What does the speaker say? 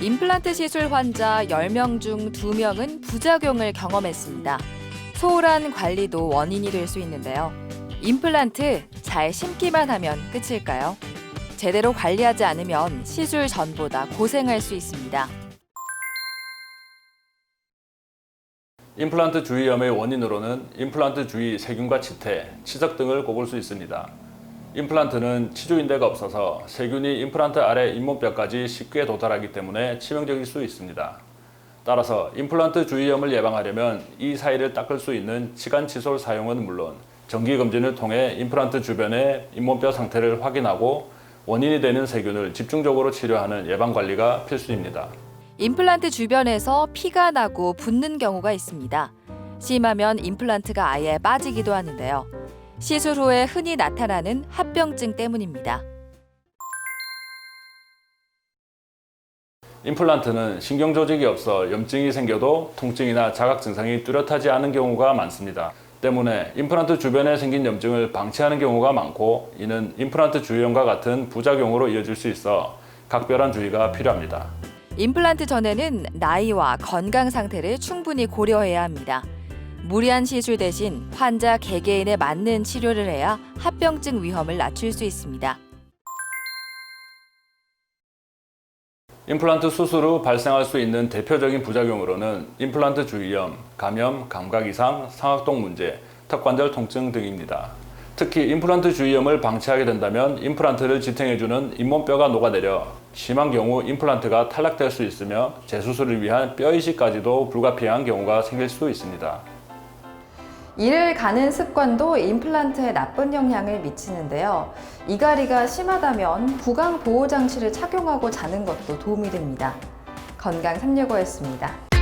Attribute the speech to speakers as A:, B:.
A: 임플란트 시술 환자 10명 중 2명은 부작용을 경험했습니다. 소홀한 관리도 원인이 될 수 있는데요. 임플란트 잘 심기만 하면 끝일까요? 제대로 관리하지 않으면 시술 전보다 고생할 수 있습니다.
B: 임플란트 주위염의 원인으로는 임플란트 주위 세균과 치태, 치석 등을 꼽을 수 있습니다. 임플란트는 치주인대가 없어서 세균이 임플란트 아래 잇몸뼈까지 쉽게 도달하기 때문에 치명적일 수 있습니다. 따라서 임플란트 주위염을 예방하려면 이 사이를 닦을 수 있는 치간 칫솔 사용은 물론 정기 검진을 통해 임플란트 주변의 잇몸뼈 상태를 확인하고 원인이 되는 세균을 집중적으로 치료하는 예방 관리가 필수입니다.
A: 임플란트 주변에서 피가 나고 붓는 경우가 있습니다. 심하면 임플란트가 아예 빠지기도 하는데요. 시술 후에 흔히 나타나는 합병증 때문입니다.
B: 임플란트는 신경 조직이 없어 염증이 생겨도 통증이나 자각 증상이 뚜렷하지 않은 경우가 많습니다. 때문에 임플란트 주변에 생긴 염증을 방치하는 경우가 많고 이는 임플란트 주위염과 같은 부작용으로 이어질 수 있어 각별한 주의가 필요합니다.
A: 임플란트 전에는 나이와 건강 상태를 충분히 고려해야 합니다. 무리한 시술 대신 환자 개개인에 맞는 치료를 해야 합병증 위험을 낮출 수 있습니다.
B: 임플란트 수술 후 발생할 수 있는 대표적인 부작용으로는 임플란트 주위염, 감염, 감각 이상, 상악동 문제, 턱관절 통증 등입니다. 특히 임플란트 주위염을 방치하게 된다면 임플란트를 지탱해주는 잇몸뼈가 녹아내려 심한 경우 임플란트가 탈락될 수 있으며 재수술을 위한 뼈 이식까지도 불가피한 경우가 생길 수 있습니다.
A: 이를 가는 습관도 임플란트에 나쁜 영향을 미치는데요. 이갈이가 심하다면 구강 보호 장치를 착용하고 자는 것도 도움이 됩니다. 건강 365였습니다.